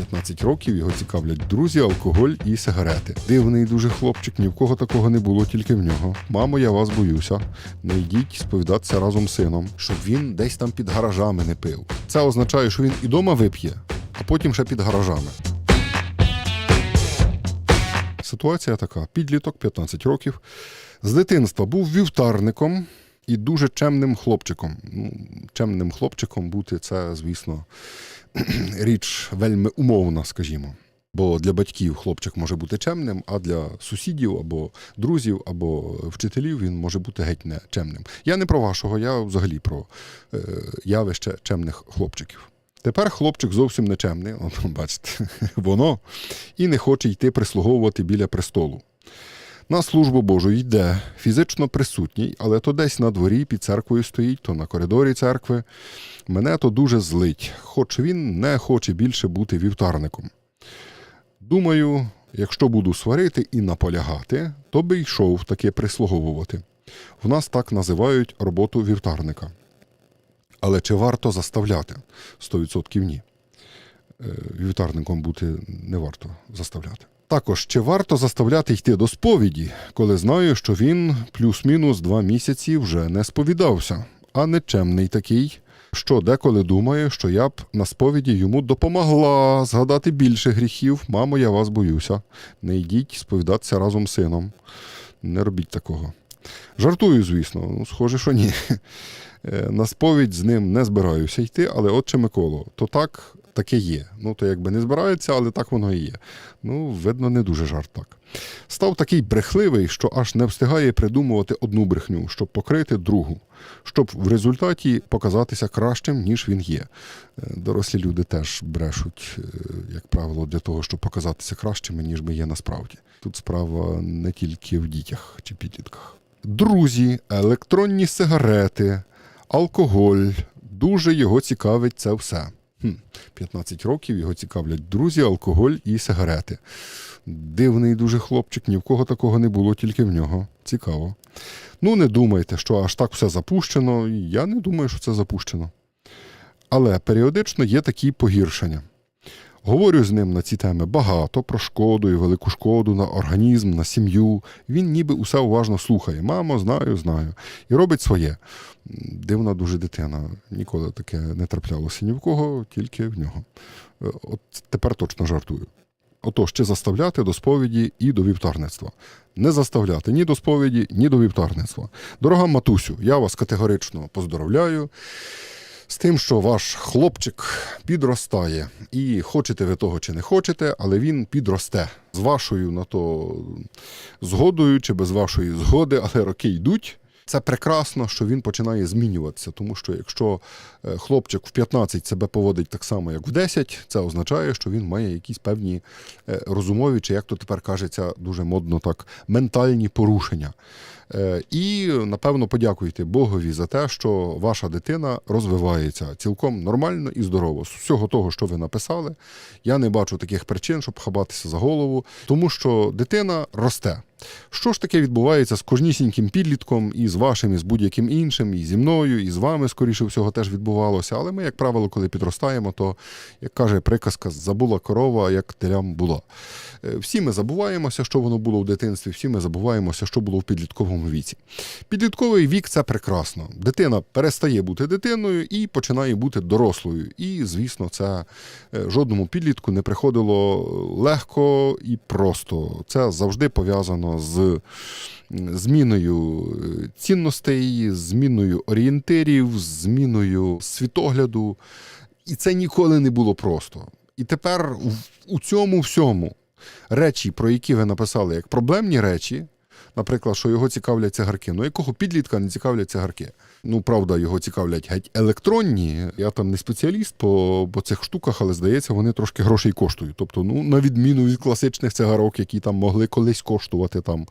15 років його цікавлять друзі, алкоголь і сигарети. Дивний дуже хлопчик, ні в кого такого не було, тільки в нього. Мамо, я вас боюся. Не йдіть сповідатися разом з сином, щоб він десь там під гаражами не пив. Це означає, що він і дома вип'є, а потім ще під гаражами. Ситуація така: підліток 15 років. З дитинства був вівтарником і дуже чемним хлопчиком. Ну, чемним хлопчиком бути це, звісно, річ вельми умовна, скажімо. Бо для батьків хлопчик може бути чемним, а для сусідів або друзів, або вчителів він може бути геть не чемним. Я не про вашого, я взагалі про е, явище чемних хлопчиків. Тепер хлопчик зовсім не чемний, бачите, воно, і не хоче йти прислуговувати біля престолу. На службу Божу йде, фізично присутній, але то десь на дворі під церквою стоїть, то на коридорі церкви. Мене то дуже злить, хоч він не хоче більше бути вівтарником. Думаю, якщо буду сварити і наполягати, то би йшов таки прислуговувати. В нас так називають роботу вівтарника. Але чи варто заставляти? 100% ні. Е, Вівтарником бути не варто заставляти. Також чи варто заставляти йти до сповіді, коли знаю, що він плюс-мінус два місяці вже не сповідався, а нечемний такий, що деколи думає, що я б на сповіді йому допомогла згадати більше гріхів. Мамо, я вас боюся. Не йдіть сповідатися разом з сином. Не робіть такого. Жартую, звісно, ну, схоже, що ні. Е, На сповідь з ним не збираюся йти, але отче Миколо, то так таке є. Ну, то якби не збирається, але так воно і є. Ну, видно, не дуже жарт так. Став такий брехливий, що аж не встигає придумувати одну брехню, щоб покрити другу, щоб в результаті показатися кращим, ніж він є. Е, Дорослі люди теж брешуть, е, як правило, для того, щоб показатися кращими, ніж ми є насправді. Тут справа не тільки в дітях чи підлітках. Друзі, електронні сигарети, алкоголь. Дуже його цікавить це все. Хм, 15 років його цікавлять друзі, алкоголь і сигарети. Дивний дуже хлопчик, ні в кого такого не було, тільки в нього. Цікаво. Ну, не думайте, що аж так все запущено. Я не думаю, що це запущено. Але періодично є такі погіршення. Говорю з ним на ці теми багато про шкоду і велику шкоду на організм, на сім'ю. Він ніби усе уважно слухає. Мамо, знаю, знаю. І робить своє. Дивна дуже дитина. Ніколи таке не траплялося ні в кого, тільки в нього. Е, От тепер точно жартую. Отож, чи заставляти до сповіді і до вівтарництва? Не заставляти ні до сповіді, ні до вівтарництва. Дорога матусю, я вас категорично поздоровляю з тим, що ваш хлопчик підростає. І хочете ви того чи не хочете, але він підросте з вашою на то згодою чи без вашої згоди, але роки йдуть. Це прекрасно, що він починає змінюватися, тому що якщо е, хлопчик в 15 себе поводить так само, як в 10, це означає, що він має якісь певні е, розумові, чи як то тепер кажеться, дуже модно так, ментальні порушення. Е, І напевно подякуйте Богові за те, що ваша дитина розвивається цілком нормально і здорово. З всього того, що ви написали, я не бачу таких причин, щоб хабатися за голову, тому що дитина росте. Що ж таке відбувається з кожнісіньким підлітком, і з вашим, і з будь-яким іншим, і зі мною, і з вами, скоріше всього, теж відбувалося. Але ми, як правило, коли підростаємо, то, як каже приказка, забула корова, як телям була. Е, Всі ми забуваємося, що воно було в дитинстві, всі ми забуваємося, що було в підлітковому віці. Підлітковий вік це прекрасно. Дитина перестає бути дитиною і починає бути дорослою. І, звісно, це е, жодному підлітку не приходило легко і просто. Це завжди пов'язано з зміною е, цінностей, зміною орієнтирів, зміною світогляду. І це ніколи не було просто. І тепер у цьому всьому речі, про які ви написали, як проблемні речі, наприклад, що його цікавлять цигарки. Ну, якого підлітка не цікавлять цигарки? Ну, правда, його цікавлять геть електронні. Я там не спеціаліст по, по цих штуках, але здається, вони трошки грошей коштують. Тобто, ну, на відміну від класичних цигарок, які там могли колись коштувати там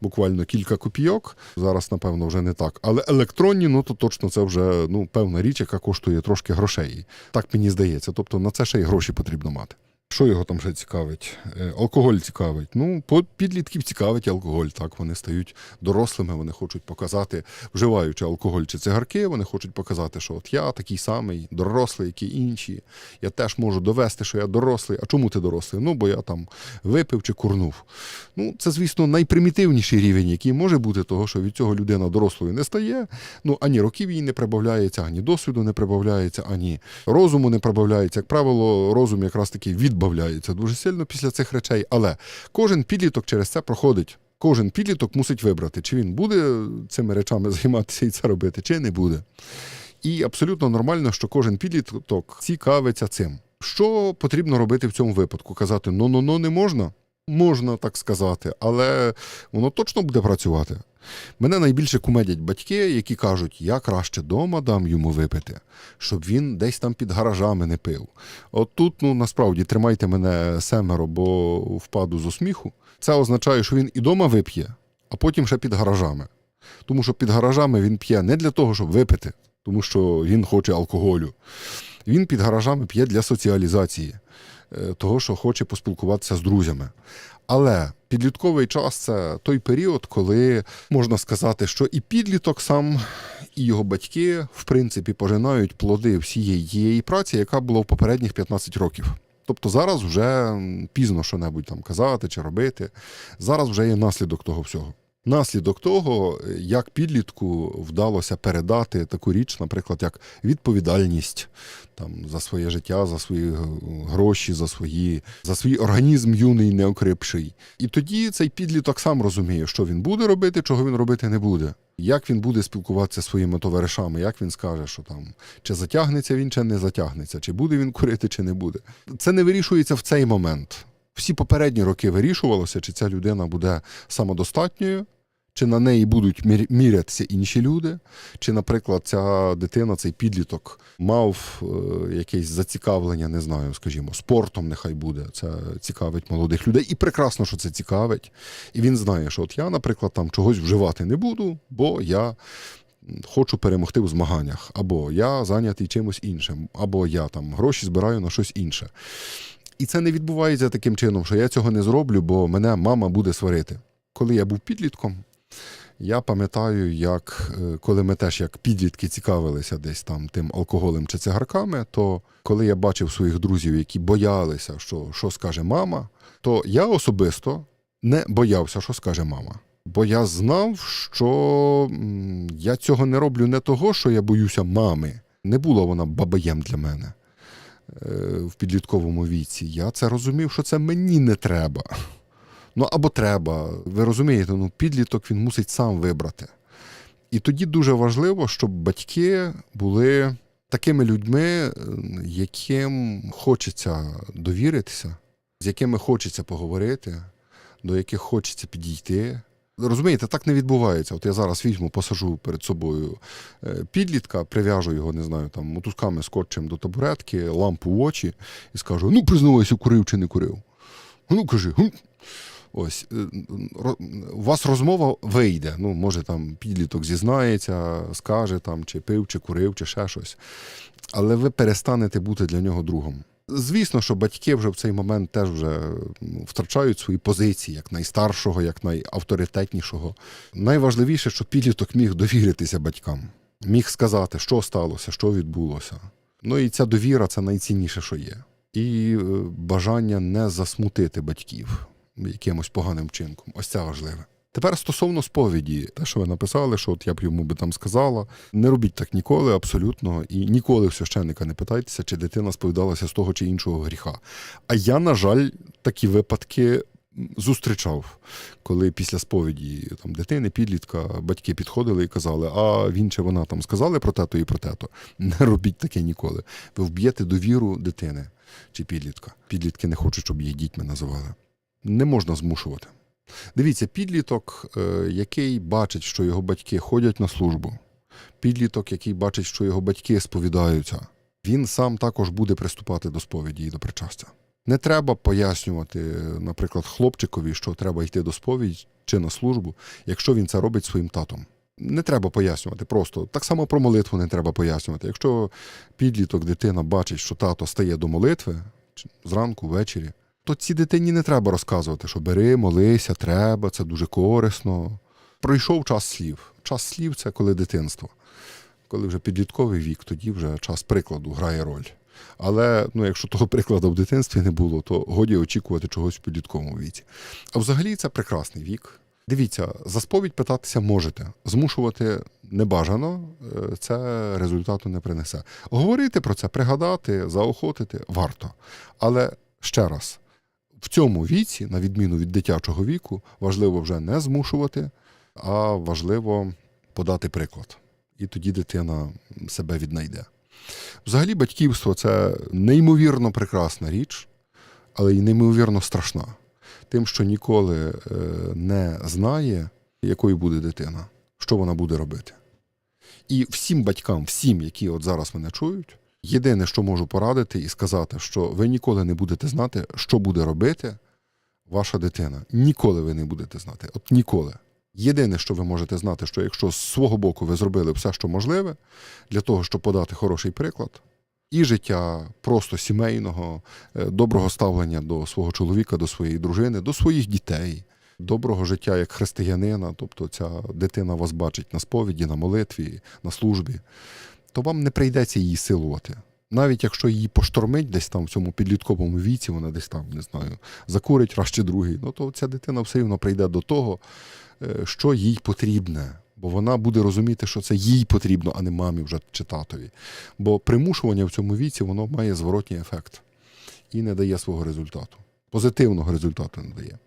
буквально кілька копійок. Зараз, напевно, вже не так. Але електронні, ну то точно це вже ну, певна річ, яка коштує трошки грошей. Так мені здається. Тобто на це ще й гроші потрібно мати. Що його там ще цікавить? Е, Алкоголь цікавить. Ну, підлітків цікавить алкоголь. Так, вони стають дорослими, вони хочуть показати, вживаючи алкоголь чи цигарки, вони хочуть показати, що от я такий самий дорослий, як і інші. Я теж можу довести, що я дорослий. А чому ти дорослий? Ну, бо я там випив чи курнув. Ну, це, звісно, найпримітивніший рівень, який може бути, того, що від цього людина дорослою не стає. Ну, ані років їй не прибавляється, ані досвіду не прибавляється, ані розуму не прибавляється. Як правило, розум якраз таки відбавляється дуже сильно після цих речей. Але кожен підліток через це проходить. Кожен підліток мусить вибрати, чи він буде цими речами займатися і це робити, чи не буде. І абсолютно нормально, що кожен підліток цікавиться цим. Що потрібно робити в цьому випадку? Казати ну ну ну не можна? Можна так сказати, але воно точно буде працювати. Мене найбільше кумедять батьки, які кажуть, я краще дома дам йому випити, щоб він десь там під гаражами не пив. От тут, ну насправді, тримайте мене семеро, бо впаду з усміху. Це означає, що він і дома вип'є, а потім ще під гаражами. Тому що під гаражами він п'є не для того, щоб випити, тому що він хоче алкоголю. Він під гаражами п'є для соціалізації, е, того, що хоче поспілкуватися з друзями. Але підлітковий час це той період, коли можна сказати, що і підліток сам, і його батьки, в принципі, пожинають плоди всієї праці, яка була в попередніх 15 років. Тобто зараз вже пізно що-небудь там казати чи робити. Зараз вже є наслідок того всього. Наслідок того, е, як підлітку вдалося передати таку річ, наприклад, як відповідальність там, за своє життя, за свої гроші, за, свої, за свій організм юний, неокрипший. І тоді цей підліток сам розуміє, що він буде робити, чого він робити не буде. Як він буде спілкуватися зі своїми товаришами, як він скаже, що там чи затягнеться він, чи не затягнеться, чи буде він курити, чи не буде. Це не вирішується в цей момент. Всі попередні роки вирішувалося, чи ця людина буде самодостатньою, чи на неї будуть мір- мірятися інші люди, чи, наприклад, ця дитина, цей підліток мав е, якесь зацікавлення, не знаю, скажімо, спортом нехай буде. Це цікавить молодих людей. І прекрасно, що це цікавить. І він знає, що от я, наприклад, там чогось вживати не буду, бо я. Хочу перемогти в змаганнях, або я зайнятий чимось іншим, або я там гроші збираю на щось інше. І це не відбувається таким чином, що я цього не зроблю, бо мене мама буде сварити. Коли я був підлітком, я пам'ятаю, як е, коли ми теж як підлітки цікавилися десь там тим алкоголем чи цигарками, то коли я бачив своїх друзів, які боялися, що, що скаже мама, то я особисто не боявся, що скаже мама. Бо я знав, що я цього не роблю не того, що я боюся мами. Не була вона бабаєм для мене в підлітковому віці. Я це розумів, що це мені не треба. Ну або треба. Ви розумієте, ну підліток він мусить сам вибрати. І тоді дуже важливо, щоб батьки були такими людьми, е, яким хочеться довіритися, з якими хочеться поговорити, до яких хочеться підійти. Розумієте, так не відбувається. От я зараз візьму, посажу перед собою е, підлітка, прив'яжу його, не знаю, там мотузками скотчем до табуретки, лампу в очі і скажу: ну, признавайся, курив чи не курив. Ну, кажи, «Гм». Ось е, у вас розмова вийде. Ну, може, там підліток зізнається, скаже там, чи пив, чи курив, чи ще щось. Але ви перестанете бути для нього другом. Звісно, що батьки вже в цей момент теж вже втрачають свої позиції як найстаршого, як найавторитетнішого. Найважливіше, щоб підліток міг довіритися батькам, міг сказати, що сталося, що відбулося. Ну і ця довіра це найцінніше, що є. І е, бажання не засмутити батьків якимось поганим вчинком. Ось це важливе. Тепер стосовно сповіді, те, що ви написали, що от я б йому би там сказала, не робіть так ніколи, абсолютно, і ніколи в священника не питайтеся, чи дитина сповідалася з того чи іншого гріха. А я, на жаль, такі випадки зустрічав, коли після сповіді там дитини, підлітка, батьки підходили і казали, а він чи вона там сказали про те-то і про те-то. Не робіть таке ніколи. Ви вб'єте довіру дитини чи підлітка. Підлітки не хочуть, щоб їх дітьми називали. Не можна змушувати. Дивіться, підліток, е, який бачить, що його батьки ходять на службу, підліток, який бачить, що його батьки сповідаються, він сам також буде приступати до сповіді і до причастя. Не треба пояснювати, наприклад, хлопчикові, що треба йти до сповіді чи на службу, якщо він це робить своїм татом. Не треба пояснювати просто. Так само про молитву не треба пояснювати. Якщо підліток, дитина бачить, що тато стає до молитви, зранку, ввечері. То цій дитині не треба розказувати, що бери, молися, треба, це дуже корисно. Пройшов час слів. Час слів це коли дитинство. Коли вже підлітковий вік, тоді вже час прикладу грає роль. Але ну, якщо того прикладу в дитинстві не було, то годі очікувати чогось в підлітковому віці. А взагалі це прекрасний вік. Дивіться, за сповідь питатися можете, змушувати не бажано, е, це результату не принесе. Говорити про це, пригадати, заохотити варто. Але ще раз, в цьому віці, на відміну від дитячого віку, важливо вже не змушувати, а важливо подати приклад. І тоді дитина себе віднайде. Взагалі, батьківство це неймовірно прекрасна річ, але й неймовірно страшна. Тим, що ніколи е, не знає, якою буде дитина, що вона буде робити. І всім батькам, всім, які от зараз мене чують, єдине, що можу порадити і сказати, що ви ніколи не будете знати, що буде робити ваша дитина. Ніколи ви не будете знати. От ніколи. Єдине, що ви можете знати, що якщо з свого боку ви зробили все, що можливе, для того, щоб подати хороший приклад, і життя просто сімейного, е, доброго ставлення до свого чоловіка, до своєї дружини, до своїх дітей, доброго життя як християнина, тобто ця дитина вас бачить на сповіді, на молитві, на службі, то вам не прийдеться її силувати. Навіть якщо її поштормить десь там в цьому підлітковому віці, вона десь там, не знаю, закурить раз чи другий, ну то ця дитина все одно прийде до того, е, що їй потрібне. Бо вона буде розуміти, що це їй потрібно, а не мамі вже чи татові. Бо примушування в цьому віці воно має зворотній ефект і не дає свого результату. Позитивного результату не дає.